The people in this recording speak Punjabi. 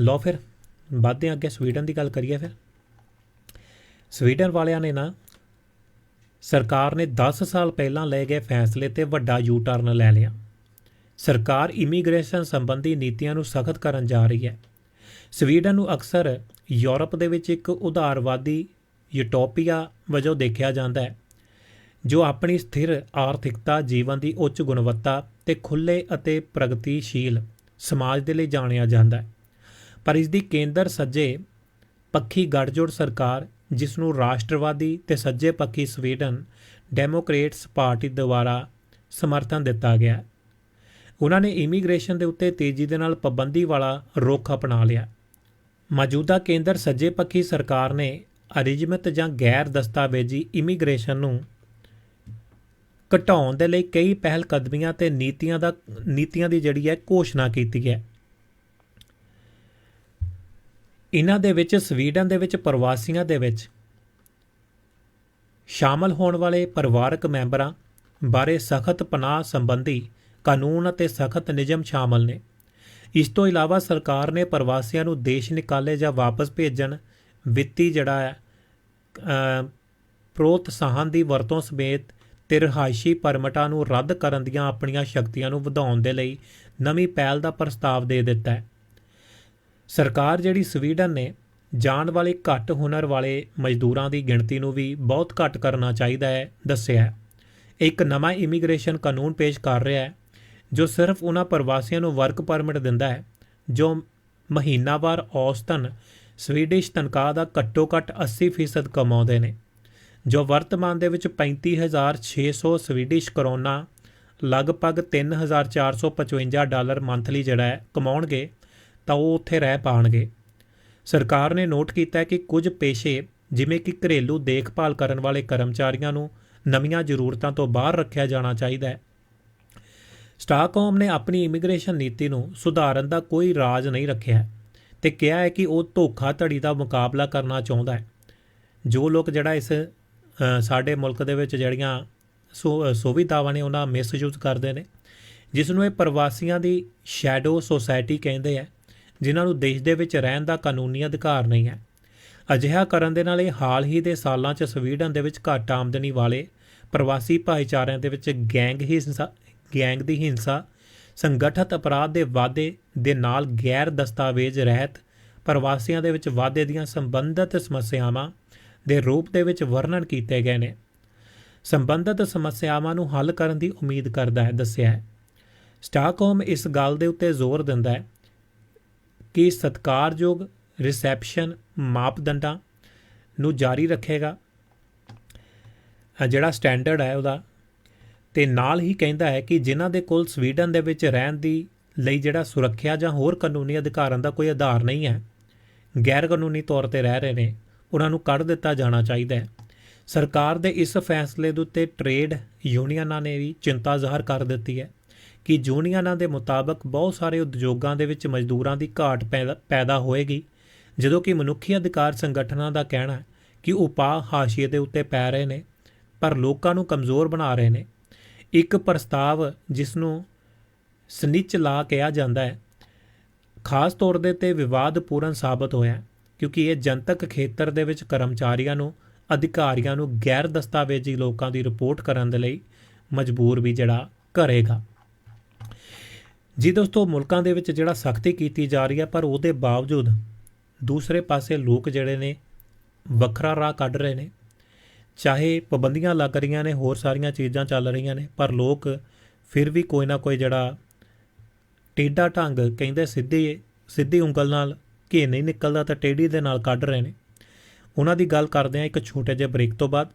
ਲਓ ਫਿਰ ਵੱਧਦੇ ਹਾਂ ਅੱਗੇ ਸਵੀਡਨ ਦੀ ਗੱਲ ਕਰੀਏ ਫਿਰ। ਸਵੀਡਨ ਵਾਲਿਆਂ ਨੇ ਨਾ ਸਰਕਾਰ ਨੇ 10 ਸਾਲ ਪਹਿਲਾਂ ਲਏ ਗਏ ਫੈਸਲੇ ਤੇ ਵੱਡਾ ਯੂ ਟਰਨ ਲੈ ਲਿਆ। ਸਰਕਾਰ ਇਮੀਗ੍ਰੇਸ਼ਨ ਸੰਬੰਧੀ ਨੀਤੀਆਂ ਨੂੰ ਸਖਤ ਕਰਨ ਜਾ ਰਹੀ ਹੈ। ਸਵੀਡਨ ਨੂੰ ਅਕਸਰ ਯੂਰਪ ਦੇ ਵਿੱਚ ਇੱਕ ਉਦਾਰਵਾਦੀ ਯੂਟੋਪੀਆ ਵਜੋਂ ਦੇਖਿਆ ਜਾਂਦਾ ਹੈ, ਜੋ ਆਪਣੀ ਸਥਿਰ ਆਰਥਿਕਤਾ, ਜੀਵਨ ਦੀ ਉੱਚ ਗੁਣਵੱਤਾ ਤੇ ਖੁੱਲੇ ਅਤੇ ਪ੍ਰਗਤੀਸ਼ੀਲ ਸਮਾਜ ਦੇ ਲਈ ਜਾਣਿਆ ਜਾਂਦਾ ਹੈ। ਪਰ ਇਸ ਦੀ ਕੇਂਦਰ ਸੱਜੇ ਪੱਖੀ ਗੱਠਜੋੜ ਸਰਕਾਰ ਜਿਸ ਨੂੰ ਰਾਸ਼ਟਰਵਾਦੀ ਤੇ ਸੱਜੇ ਪੱਖੀ ਸਵੀਡਨ ਡੈਮੋਕ੍ਰੇਟਸ ਪਾਰਟੀ ਦੁਆਰਾ ਸਮਰਥਨ ਦਿੱਤਾ ਗਿਆ। ਉਹਨਾਂ ਨੇ ਇਮੀਗ੍ਰੇਸ਼ਨ ਦੇ ਉੱਤੇ ਤੇਜ਼ੀ ਦੇ ਨਾਲ ਪਾਬੰਦੀ ਵਾਲਾ ਰੁਖ ਅਪਣਾ ਲਿਆ। ਮੌਜੂਦਾ ਕੇਂਦਰ ਸੱਜੇ ਪੱਖੀ ਸਰਕਾਰ ਨੇ ਅਰਿਜਮਤ ਜਾਂ ਗੈਰ ਦਸਤਾਵੇਜ਼ੀ ਇਮੀਗ੍ਰੇਸ਼ਨ ਨੂੰ ਘਟਾਉਣ ਦੇ ਲਈ ਕਈ ਪਹਿਲ ਕਦਮੀਆਂ ਤੇ ਨੀਤੀਆਂ ਦਾ, ਨੀਤੀਆਂ ਦੀ ਜਿਹੜੀ ਹੈ ਘੋਸ਼ਣਾ ਕੀਤੀ ਹੈ। ਇਹਨਾਂ ਦੇ ਵਿੱਚ, ਸਵੀਡਨ ਦੇ ਵਿੱਚ, ਪ੍ਰਵਾਸੀਆਂ ਦੇ ਵਿੱਚ ਸ਼ਾਮਲ ਹੋਣ ਵਾਲੇ ਪਰਿਵਾਰਕ ਮੈਂਬਰਾਂ ਬਾਰੇ ਸਖਤ ਪਨਾਹ ਸੰਬੰਧੀ ਕਾਨੂੰਨ ਅਤੇ ਸਖਤ ਨਿਯਮ ਸ਼ਾਮਲ ਨੇ। ਇਸ ਤੋਂ ਇਲਾਵਾ ਸਰਕਾਰ ਨੇ ਪ੍ਰਵਾਸੀਆਂ ਨੂੰ ਦੇਸ਼ ਨਿਕਾਲੇ ਜਾਂ ਵਾਪਸ ਭੇਜਣ ਵਿੱਤੀ ਜਿਹੜਾ ਹੈ ਪ੍ਰੋਤਸਾਹਨ ਦੀ ਵਰਤੋਂ ਸਮੇਤ ਤੇ ਰਿਹਾਇਸ਼ੀ ਪਰਮਿਟਾਂ ਨੂੰ ਰੱਦ ਕਰਨ ਦੀਆਂ ਆਪਣੀਆਂ ਸ਼ਕਤੀਆਂ ਨੂੰ ਵਧਾਉਣ ਦੇ ਲਈ ਨਵੀਂ ਪਹਿਲ ਦਾ ਪ੍ਰਸਤਾਵ ਦੇ ਦਿੱਤਾ ਹੈ। ਸਰਕਾਰ ਜਿਹੜੀ ਸਵੀਡਨ ਨੇ ਜਾਣ ਵਾਲੇ ਘੱਟ ਹੁਨਰ ਵਾਲੇ ਮਜ਼ਦੂਰਾਂ ਦੀ ਗਿਣਤੀ ਨੂੰ ਵੀ ਬਹੁਤ ਘੱਟ ਕਰਨਾ ਚਾਹੀਦਾ ਹੈ, ਦੱਸਿਆ ਹੈ। ਇੱਕ ਨਵਾਂ ਇਮੀਗ੍ਰੇਸ਼ਨ ਕਾਨੂੰਨ ਪੇਸ਼ ਕਰ ਰਿਹਾ ਹੈ, ਜੋ ਸਿਰਫ ਉਹਨਾਂ ਪ੍ਰਵਾਸੀਆਂ ਨੂੰ ਵਰਕ ਪਰਮਿਟ ਦਿੰਦਾ ਹੈ, ਜੋ ਮਹੀਨਾਵਾਰ ਔਸਤਨ ਸਵੀਡਿਸ਼ ਤਨਖਾਹ ਦਾ ਘੱਟੋ ਘੱਟ 80% ਕਮਾਉਂਦੇ ਨੇ, ਜੋ ਵਰਤਮਾਨ ਦੇ ਵਿੱਚ 35600 ਸਵੀਡਿਸ਼ ਕਰੋਨਾ, ਲਗਭਗ 3455 ਡਾਲਰ ਮੰਥਲੀ ਜਿਹੜਾ ਹੈ, ਕਮਾਉਣਗੇ। ਤਾਂ ਉਹ ਉੱਥੇ ਰਹਿ ਪਾਣਗੇ। ਸਰਕਾਰ ਨੇ ਨੋਟ ਕੀਤਾ ਕਿ ਕੁਝ ਪੇਸ਼ੇ, ਜਿਵੇਂ ਕਿ ਘਰੇਲੂ ਦੇਖਭਾਲ ਕਰਨ ਵਾਲੇ ਕਰਮਚਾਰੀਆਂ ਨੂੰ ਨਵੀਆਂ ਜ਼ਰੂਰਤਾਂ ਤੋਂ ਬਾਹਰ ਰੱਖਿਆ ਜਾਣਾ ਚਾਹੀਦਾ ਹੈ। ਸਟਾਕਹੋਮ ਨੇ ਆਪਣੀ ਇਮੀਗ੍ਰੇਸ਼ਨ ਨੀਤੀ ਨੂੰ ਸੁਧਾਰਨ ਦਾ ਕੋਈ ਰਾਜ ਨਹੀਂ ਰੱਖਿਆ ਹੈ ਤੇ ਕਿਹਾ ਹੈ ਕਿ ਉਹ ਧੋਖਾਧੜੀ ਦਾ ਮੁਕਾਬਲਾ ਕਰਨਾ ਚਾਹੁੰਦਾ ਹੈ। ਜੋ ਲੋਕ ਜਿਹੜਾ ਇਸ ਸਾਡੇ ਮੁਲਕ ਦੇ ਵਿੱਚ ਜਿਹੜੀਆਂ ਸੁ- ਸੁਵਿਧਾਵਾਂ ਨੇ ਉਹਨਾਂ ਮਿਸਯੂਜ਼ ਕਰਦੇ ਨੇ, ਜਿਸ ਨੂੰ ਇਹ ਪ੍ਰਵਾਸੀਆਂ ਦੀ ਸ਼ੈਡੋ ਸੋਸਾਇਟੀ ਕਹਿੰਦੇ ਆ ਜਿਨ੍ਹਾਂ ਨੂੰ ਦੇਸ਼ ਦੇ ਵਿੱਚ ਰਹਿਣ ਦਾ ਕਾਨੂੰਨੀ ਅਧਿਕਾਰ ਨਹੀਂ ਹੈ। ਅਜਿਹਾ ਕਰਨ ਦੇ ਨਾਲ ਇਹ ਹਾਲ ਹੀ ਦੇ ਸਾਲਾਂ 'ਚ ਸਵੀਡਨ ਦੇ ਵਿੱਚ ਘੱਟ ਆਮਦਨੀ ਵਾਲੇ ਪ੍ਰਵਾਸੀ ਭਾਈਚਾਰਿਆਂ ਦੇ ਵਿੱਚ ਗੈਂਗ ਹਿੰਸਾ, ਗੈਂਗ ਦੀ ਹਿੰਸਾ, ਸੰਗਠਿਤ ਅਪਰਾਧ ਦੇ ਵਾਧੇ ਦੇ ਨਾਲ ਗੈਰ ਦਸਤਾਵੇਜ਼ ਰਹਿਤ ਪ੍ਰਵਾਸੀਆਂ ਦੇ ਵਿੱਚ ਵਾਧੇ ਦੀਆਂ ਸੰਬੰਧਿਤ ਸਮੱਸਿਆਵਾਂ ਦੇ ਰੂਪ ਦੇ ਵਿੱਚ ਵਰਣਨ ਕੀਤੇ ਗਏ ਨੇ। ਸੰਬੰਧਿਤ ਸਮੱਸਿਆਵਾਂ ਨੂੰ ਹੱਲ ਕਰਨ ਦੀ ਉਮੀਦ ਕਰਦਾ ਹੈ, ਦੱਸਿਆ ਹੈ। ਸਟਾਕਹੋਮ ਇਸ ਗੱਲ ਦੇ ਉੱਤੇ ਜ਼ੋਰ ਦਿੰਦਾ ਹੈ ਕਿ ਸਤਿਕਾਰਯੋਗ ਰਿਸੈਪਸ਼ਨ ਮਾਪਦੰਡਾਂ ਨੂੰ ਜਾਰੀ ਰੱਖੇਗਾ। ਜਿਹੜਾ ਸਟੈਂਡਰਡ ਹੈ ਉਹਦਾ। ਤੇ ਨਾਲ ਹੀ ਕਹਿੰਦਾ ਹੈ ਕਿ ਜਿਨ੍ਹਾਂ ਦੇ ਕੋਲ ਸਵੀਡਨ ਦੇ ਵਿੱਚ ਰਹਿਣ ਦੀ ਲਈ ਜਿਹੜਾ ਸੁਰੱਖਿਆ ਜਾਂ ਹੋਰ ਕਾਨੂੰਨੀ ਅਧਿਕਾਰਾਂ ਦਾ ਕੋਈ ਆਧਾਰ ਨਹੀਂ ਹੈ ਗੈਰ ਕਾਨੂੰਨੀ ਤੌਰ ਤੇ ਰਹਿ ਰਹੇ ਨੇ, ਉਹਨਾਂ ਨੂੰ ਕੱਢ ਦਿੱਤਾ ਜਾਣਾ ਚਾਹੀਦਾ ਹੈ। ਸਰਕਾਰ ਦੇ ਇਸ ਫੈਸਲੇ ਦੇ ਉੱਤੇ ਟ੍ਰੇਡ ਯੂਨੀਅਨਾਂ ਨੇ ਵੀ ਚਿੰਤਾ ਜ਼ਾਹਰ ਕਰ ਦਿੱਤੀ ਹੈ। ਕਿ ਯੂਨੀਅਨਾਂ ਦੇ ਮੁਤਾਬਕ ਬਹੁਤ ਸਾਰੇ ਉਦਯੋਗਾਂ ਦੇ ਵਿੱਚ ਮਜ਼ਦੂਰਾਂ ਦੀ ਘਾਟ ਪੈਦਾ- ਪੈਦਾ ਹੋਏਗੀ। ਜਦੋਂ ਕਿ ਮਨੁੱਖੀ ਅਧਿਕਾਰ ਸੰਗਠਨਾਂ ਦਾ ਕਹਿਣਾ ਹੈ ਕਿ ਉਪਾਅ ਹਾਸ਼ੀਏ ਦੇ ਉੱਤੇ ਪੈ ਰਹੇ ਨੇ, ਪਰ ਲੋਕਾਂ ਨੂੰ ਕਮਜ਼ੋਰ ਬਣਾ ਰਹੇ ਨੇ। ਇੱਕ ਪ੍ਰਸਤਾਵ ਜਿਸ ਨੂੰ ਸਨਿਚ ਲਾ ਕਿਹਾ ਜਾਂਦਾ ਹੈ, ਖਾਸ ਤੌਰ ਦੇ ਤੇ ਵਿਵਾਦਪੂਰਨ ਸਾਬਤ ਹੋਇਆ ਕਿਉਂਕਿ ਇਹ ਜਨਤਕ ਖੇਤਰ ਦੇ ਵਿੱਚ ਕਰਮਚਾਰੀਆਂ ਨੂੰ, ਅਧਿਕਾਰੀਆਂ ਨੂੰ ਗੈਰ ਦਸਤਾਵੇਜ਼ੀ ਲੋਕਾਂ ਦੀ ਰਿਪੋਰਟ ਕਰਨ ਦੇ ਲਈ ਮਜਬੂਰ ਵੀ ਜਿਹੜਾ ਕਰੇਗਾ। ਜੀ ਦੋਸਤੋ ਮੁਲਕਾਂ ਦੇ ਵਿੱਚ ਜਿਹੜਾ ਸਖਤੀ ਕੀਤੀ ਜਾ ਰਹੀ ਹੈ, ਪਰ ਉਹਦੇ ਬਾਵਜੂਦ ਦੂਸਰੇ ਪਾਸੇ ਲੋਕ ਜਿਹੜੇ ਨੇ ਵੱਖਰਾ ਰਾਹ ਕੱਢ ਰਹੇ ਨੇ। ਚਾਹੇ ਪਾਬੰਦੀਆਂ ਲੱਗ ਰਹੀਆਂ ਨੇ, ਹੋਰ ਸਾਰੀਆਂ ਚੀਜ਼ਾਂ ਚੱਲ ਰਹੀਆਂ ਨੇ, ਪਰ ਲੋਕ ਫਿਰ ਵੀ ਕੋਈ ਨਾ ਕੋਈ ਜਿਹੜਾ ਟੇਢਾ ਢੰਗ ਕਹਿੰਦੇ ਸਿੱਧੀ ਸਿੱਧੀ ਉਂਗਲ ਨਾਲ ਘੇ ਨਹੀਂ ਨਿਕਲਦਾ ਤਾਂ ਟੇਢੀ ਦੇ ਨਾਲ ਕੱਢ ਰਹੇ ਨੇ। ਉਹਨਾਂ ਦੀ ਗੱਲ ਕਰਦੇ ਆ ਇੱਕ ਛੋਟੇ ਜਿਹੇ ਬ੍ਰੇਕ ਤੋਂ ਬਾਅਦ।